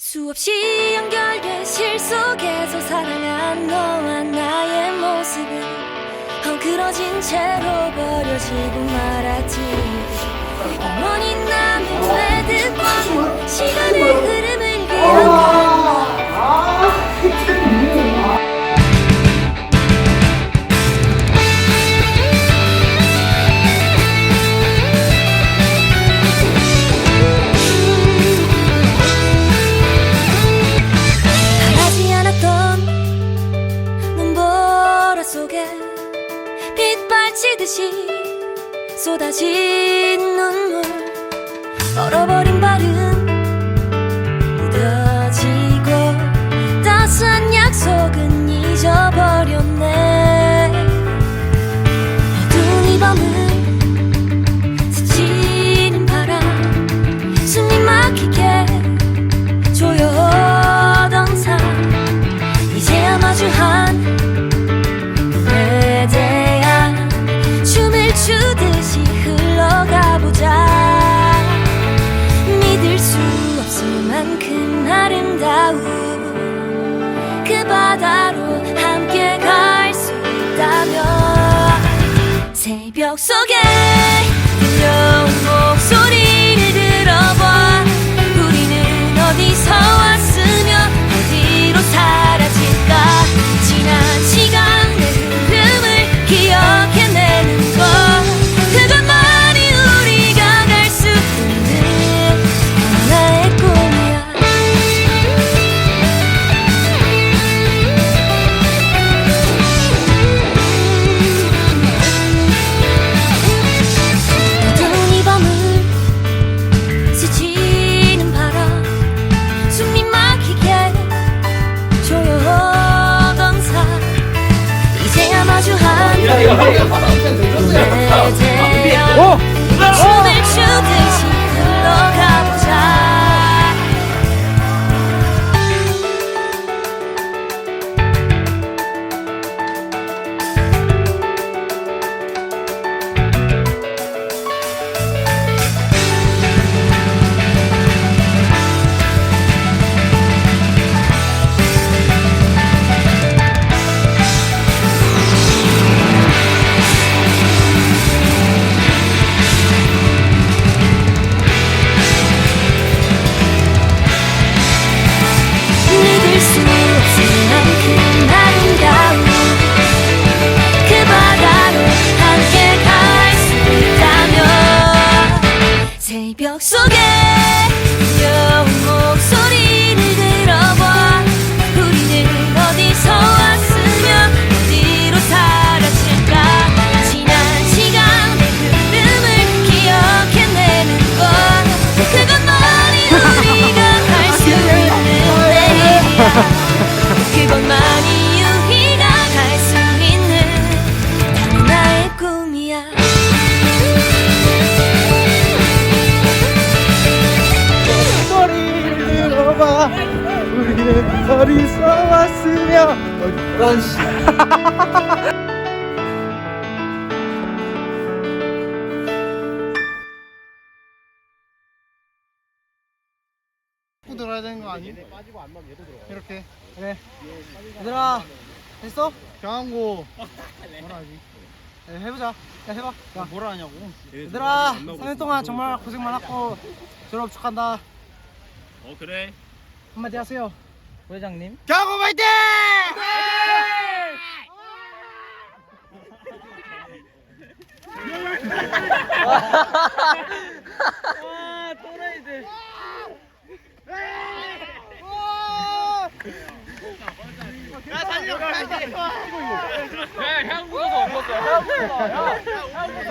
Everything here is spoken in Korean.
수없이 연결된 실 속에서 사랑한 너와 나의 모습은 헝클어진 채로 버려지고 말았지. 영원히 남은 외득과 시간의 흐름을 기억하 빗발치듯이 쏟아진 눈물 얼어버린 발은 무뎌지고 따스한 약속은 잊어버렸네 만큼 아름다운 그 바다로 함께 갈 수 있다면 새벽 속에 마 없을 만큼 어디서 왔으며 어떤 시고 들어야 되는 거 아니? 이렇게. 그래 얘들아 됐어? 경항고. 뭐라 하지? 네, 해보자. 야 해봐. 야. 뭐라 하냐고? 얘들아 3년 동안 정말 고생 많았고 졸업 축한다. 어 그래? 한마디 하세요 부회장님 경고 화이팅! 아 또라이들 야 살려 빨리 야 향부도 없었어 향부도